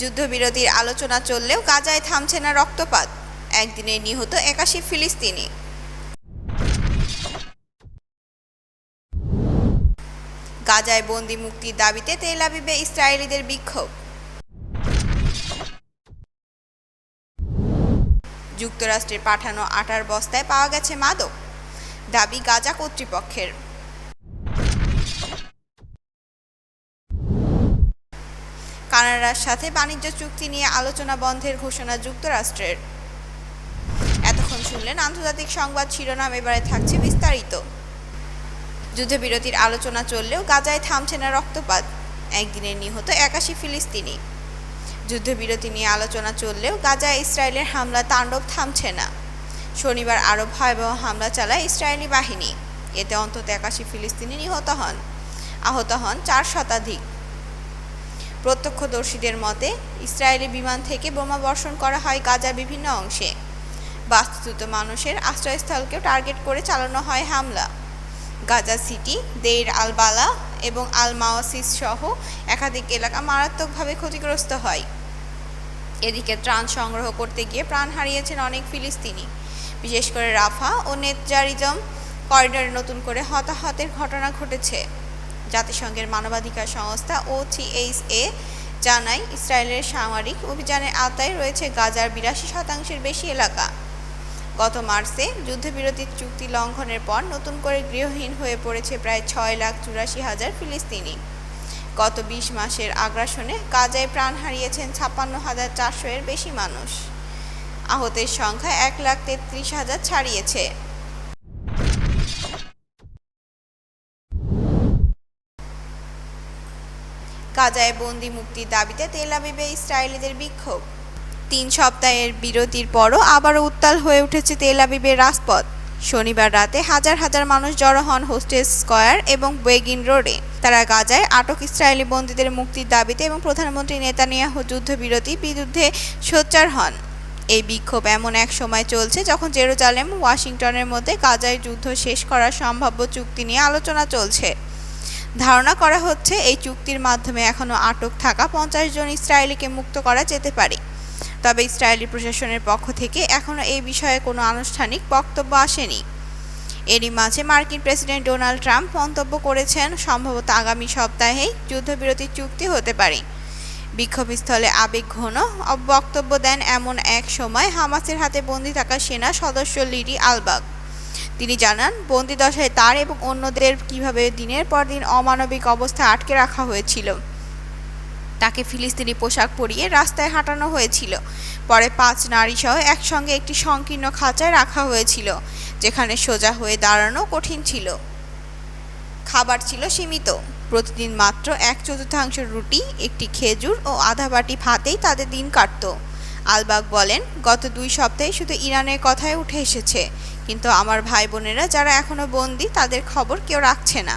যুদ্ধবিরতির আলোচনা চললেও গাজায় থামছে না রক্তপাত। একদিনে নিহত একাশি ফিলিস্তিনি। গাজায় বন্দি মুক্তির দাবিতে তেল আবিবে ইসরায়েলিদের বিক্ষোভ। যুক্তরাষ্ট্রের পাঠানো আটার বস্তায় পাওয়া গেছে মাদক। দাবি গাজা কর্তৃপক্ষের। কানাডার সাথে বাণিজ্য চুক্তি নিয়ে আলোচনা বন্ধের ঘোষণা যুক্তরাষ্ট্রের। এতক্ষণ শুনলেন আন্তর্জাতিক সংবাদ শিরোনাম, এবারে থাকছে বিস্তারিত। যুদ্ধবিরতির আলোচনা চললেও গাজায় থামছে না রক্তপাত। একদিনের নিহত একাশি ফিলিস্তিনি। যুদ্ধবিরতি নিয়ে আলোচনা চললেও গাজায় ইসরায়েলের হামলা তাণ্ডব থামছে না। শনিবার আরও ভয়াবহ হামলা চালায় ইসরায়েলি বাহিনী। এতে অন্তত একাশি ফিলিস্তিনি নিহত হন। আহত হন চার শতাধিক। প্রত্যক্ষদর্শীদের মতে, ইসরায়েলি বিমান থেকে বোমা বর্ষণ করা হয় গাজার বিভিন্ন অংশে। বাস্তুচ্যুত মানুষের আশ্রয়স্থলকেও টার্গেট করে চালানো হয় হামলা। গাজা সিটি, দেইর আল বালা এবং আল মাওয়াসিস সহ একাধিক এলাকা মারাত্মকভাবে ক্ষতিগ্রস্ত হয়। এদিকে ত্রাণ সংগ্রহ করতে গিয়ে প্রাণ হারিয়েছেন অনেক ফিলিস্তিনি। বিশেষ করে রাফা ও নেতজারিজম করিডোরে নতুন করে হতাহতের ঘটনা ঘটেছে। জাতিসংঘের মানবাধিকার সংস্থা ও এ জানায়, ইসরায়েলের সামরিক অভিযানের আওতায় রয়েছে গাজার বিরাশি শতাংশের বেশি এলাকা। গত মার্চে যুদ্ধবিরতির চুক্তি লঙ্ঘনের পর নতুন করে গৃহহীন হয়ে পড়েছে প্রায় ছয় লাখ চুরাশি হাজার ফিলিস্তিনি। গত বিশ মাসের আগ্রাসনে গাজায় প্রাণ হারিয়েছেন ছাপ্পান্ন হাজার চারশো এর বেশি মানুষ। আহতের সংখ্যা এক লাখ তেত্রিশ হাজার ছাড়িয়েছে। গাজায় বন্দি মুক্তির দাবিতে তেল আবিবে ইসরায়েলিদের বিক্ষোভ। তিন সপ্তাহের বিরতির পরও আবারও উত্তাল হয়ে উঠেছে তেল আবিবের রাজপথ। শনিবার রাতে হাজার হাজার মানুষ জড়ো হন হোস্টেল স্কয়ার এবং বেগিন রোডে। তারা গাজায় আটক ইসরায়েলি বন্দীদের মুক্তির দাবিতে এবং প্রধানমন্ত্রী নেতানিয়াহু যুদ্ধবিরতি বিরুদ্ধে সোচ্চার হন। এই বিক্ষোভ এমন এক সময় চলছে যখন জেরুজালেম, ওয়াশিংটনের মধ্যে গাজায় যুদ্ধ শেষ করার সম্ভাব্য চুক্তি নিয়ে আলোচনা চলছে। ধারণা করা হচ্ছে এই চুক্তির মাধ্যমে এখনও আটক থাকা পঞ্চাশ জন ইসরায়েলিকে মুক্ত করা যেতে পারে। তবে ইসরায়েলি প্রশাসনের পক্ষ থেকে এখনও এই বিষয়ে কোনো আনুষ্ঠানিক বক্তব্য আসেনি। এরই মাঝে মার্কিন প্রেসিডেন্ট ডোনাল্ড ট্রাম্প মন্তব্য করেছেন, সম্ভবত আগামী সপ্তাহেই যুদ্ধবিরতির চুক্তি হতে পারে। বিক্ষোভস্থলে আবেগ ঘন বক্তব্য দেন এমন এক সময় হামাসের হাতে বন্দি থাকা সেনা সদস্য লিডি আলবাগ। তিনি জানান, বন্দি দশায় তার এবং অন্যদের কীভাবে দিনের পর দিন অমানবিক অবস্থায় আটকে রাখা হয়েছিল। তাকে ফিলিস্তিনি পোশাক পরিয়ে রাস্তায় হাঁটানো হয়েছিল। পরে পাঁচ নারী সহ একসঙ্গে একটি সংকীর্ণ খাঁচায় রাখা হয়েছিল, যেখানে সোজা হয়ে দাঁড়ানো কঠিন ছিল। খাবার ছিল সীমিত। প্রতিদিন মাত্র এক চতুর্থাংশ রুটি, একটি খেজুর ও আধা বাটি ভাতেই তাদের দিন কাটত। আলবাগ বলেন, গত দুই সপ্তাহে শুধু ইরানের কথাই উঠে এসেছে, কিন্তু আমার ভাই বোনেরা যারা এখনও বন্দি, তাদের খবর কেউ রাখছে না।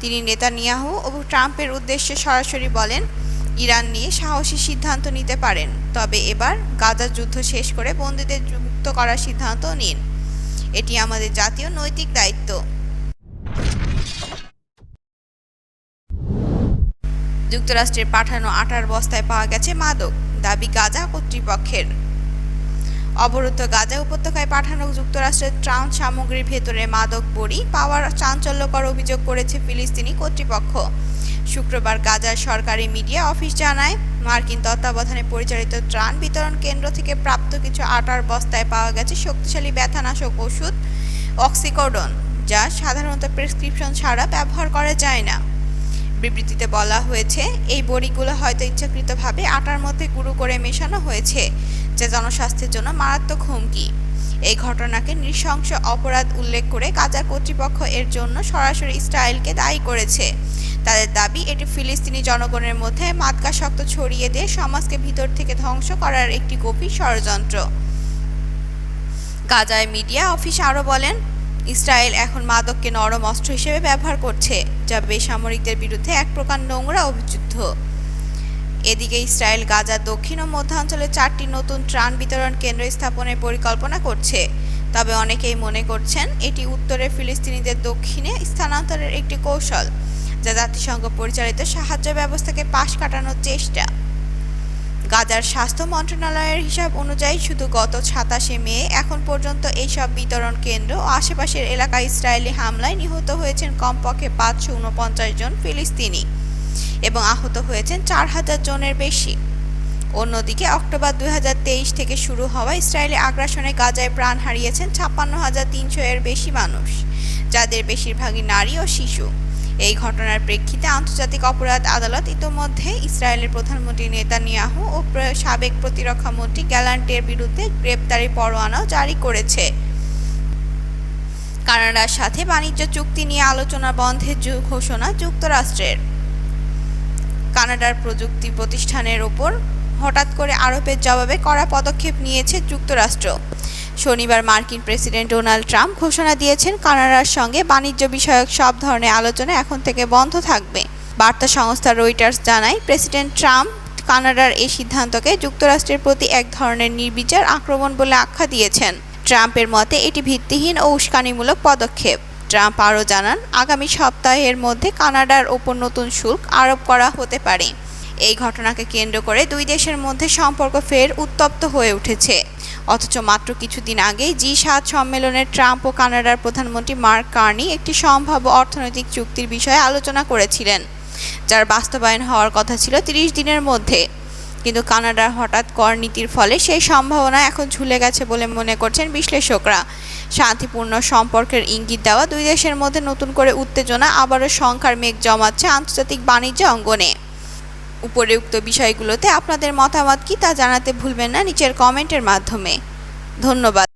তিনি নেতানিয়াহু ও ট্রাম্পের উদ্দেশ্যে সরাসরি বলেন, ইরান নিয়ে সাহসী সিদ্ধান্ত নিতে পারেন, তবে এবার গাজা যুদ্ধ শেষ করে বন্দীদের মুক্ত করার সিদ্ধান্ত নিন। এটি আমাদের জাতীয় নৈতিক দায়িত্ব। যুক্তরাষ্ট্রের পাঠানো আটার বস্তায় পাওয়া গেছে মাদক। দাবি গাজা কর্তৃপক্ষের। অবরুদ্ধ গাজা উপত্যকায় পাঠানো যুক্তরাষ্ট্রের ত্রাণ সামগ্রীর ভেতরে মাদক, বড়ি পাওয়ার চাঞ্চল্যকর অভিযোগ করেছে ফিলিস্তিনি কর্তৃপক্ষ। শুক্রবার গাজার সরকারি মিডিয়া অফিস জানায়, মার্কিন তত্ত্বাবধানে পরিচালিত ত্রাণ বিতরণ কেন্দ্র থেকে প্রাপ্ত কিছু আটার বস্তায় পাওয়া গেছে শক্তিশালী ব্যথানাশক ওষুধ অক্সিকোডন, যা সাধারণত প্রেসক্রিপশন ছাড়া ব্যবহার করা যায় না। বিবৃতিতে বলা হয়েছে, এই বড়িগুলো হয়তো ইচ্ছাকৃতভাবে আটার মধ্যে গুঁড়ো করে মেশানো হয়েছে, যা জনস্বাস্থ্যের জন্য মারাত্মক হুমকি। এই ঘটনাকে নৃশংস অপরাধ উল্লেখ করে গাজা কর্তৃপক্ষ এর জন্য সরাসরি ইসরায়েলকে দায়ী করেছে। তাদের দাবি, এটি ফিলিস্তিনি জনগণের মধ্যে মাদকাসক্ত ছড়িয়ে দিয়ে সমাজকে ভিতর থেকে ধ্বংস করার একটি গভীর ষড়যন্ত্র। গাজায় মিডিয়া অফিস আরও বলেন ইসরায়েল এখন মাদককে নরম অস্ত্র হিসেবে ব্যবহার করছে, যা বেসামরিকদের বিরুদ্ধে এক প্রকার নোংরা অভিযুদ্ধ। এদিকে ইসরায়েল গাজার দক্ষিণ ও মধ্যাঞ্চলে চারটি নতুন ত্রাণ বিতরণ কেন্দ্র স্থাপনের পরিকল্পনা করছে। তবে অনেকেই মনে করছেন এটি উত্তরের ফিলিস্তিনিদের দক্ষিণে স্থানান্তরের একটি কৌশল, যা জাতিসংঘ পরিচালিত সাহায্য ব্যবস্থাকে পাশ কাটানোর চেষ্টা। গাজার স্বাস্থ্য মন্ত্রণালয়ের হিসাব অনুযায়ী শুধু গত সাতাশে মে এখন পর্যন্ত এইসব বিতরণ কেন্দ্র ও আশেপাশের এলাকায় ইসরায়েলি হামলায় নিহত হয়েছেন কমপক্ষে পাঁচশো উনপঞ্চাশ জন ফিলিস্তিনি এবং আহত হয়েছেন চার হাজার জনের বেশি। অন্যদিকে অক্টোবর দুই হাজার তেইশ থেকে শুরু হওয়া ইসরায়েলি আগ্রাসনে গাজায় প্রাণ হারিয়েছেন ছাপ্পান্ন হাজার তিনশো এর বেশি মানুষ, যাদের বেশিরভাগই নারী ও শিশু। এই ঘটনার প্রেক্ষিতে আন্তর্জাতিক অপরাধ আদালত ইতোমধ্যে ইসরায়েলের প্রধানমন্ত্রী নেতানিয়াহু ও সাবেক প্রতিরক্ষা মন্ত্রী গ্যালান্টের বিরুদ্ধে গ্রেপ্তারি পরোয়ানাও জারি করেছে। কানাডার সাথে বাণিজ্য চুক্তি নিয়ে আলোচনা বন্ধের ঘোষণা যুক্তরাষ্ট্রের। কানাডার প্রযুক্তি প্রতিষ্ঠানের ওপর হঠাৎ করে আরোপের জবাবে কড়া পদক্ষেপ নিয়েছে যুক্তরাষ্ট্র। শনিবার মার্কিন প্রেসিডেন্ট ডোনাল্ড ট্রাম্প ঘোষণা দিয়েছেন কানাডার সঙ্গে বাণিজ্য বিষয়ক সব ধরনের আলোচনা এখন থেকে বন্ধ থাকবে। বার্তা সংস্থা রয়টার্স জানায়, প্রেসিডেন্ট ট্রাম্প কানাডার এই সিদ্ধান্তকে যুক্তরাষ্ট্রের প্রতি এক ধরনের নির্বিচার আক্রমণ বলে আখ্যা দিয়েছেন। ট্রাম্পের মতে, এটি ভিত্তিহীন ও উস্কানিমূলক পদক্ষেপ। ট্রাম্প আরও জানান, আগামী সপ্তাহের মধ্যে কানাডার ওপর নতুন শুল্ক আরোপ করা হতে পারে। এই ঘটনাকে কেন্দ্র করে দুই দেশের মধ্যে সম্পর্ক ফের উত্তপ্ত হয়ে উঠেছে। অথচ মাত্র কিছুদিন আগেই জি সাত সম্মেলনে ট্রাম্প ও কানাডার প্রধানমন্ত্রী মার্ক কার্নি একটি সম্ভাব্য অর্থনৈতিক চুক্তির বিষয়ে আলোচনা করেছিলেন, যার বাস্তবায়ন হওয়ার কথা ছিল তিরিশ দিনের মধ্যে। কিন্তু কানাডার হঠাৎ কর নীতির ফলে সেই সম্ভাবনা এখন ঝুলে গেছে বলে মনে করছেন বিশ্লেষকরা। শান্তিপূর্ণ সম্পর্কের ইঙ্গিত দেওয়া দুই দেশের মধ্যে নতুন করে উত্তেজনা আবারও সংখ্যার মেঘ জমাচ্ছে আন্তর্জাতিক বাণিজ্য অঙ্গনে। উপরিউক্ত বিষয়গুলোতে আপনাদের মতামত কী তা জানাতে ভুলবেন না নিচের কমেন্টের মাধ্যমে। ধন্যবাদ।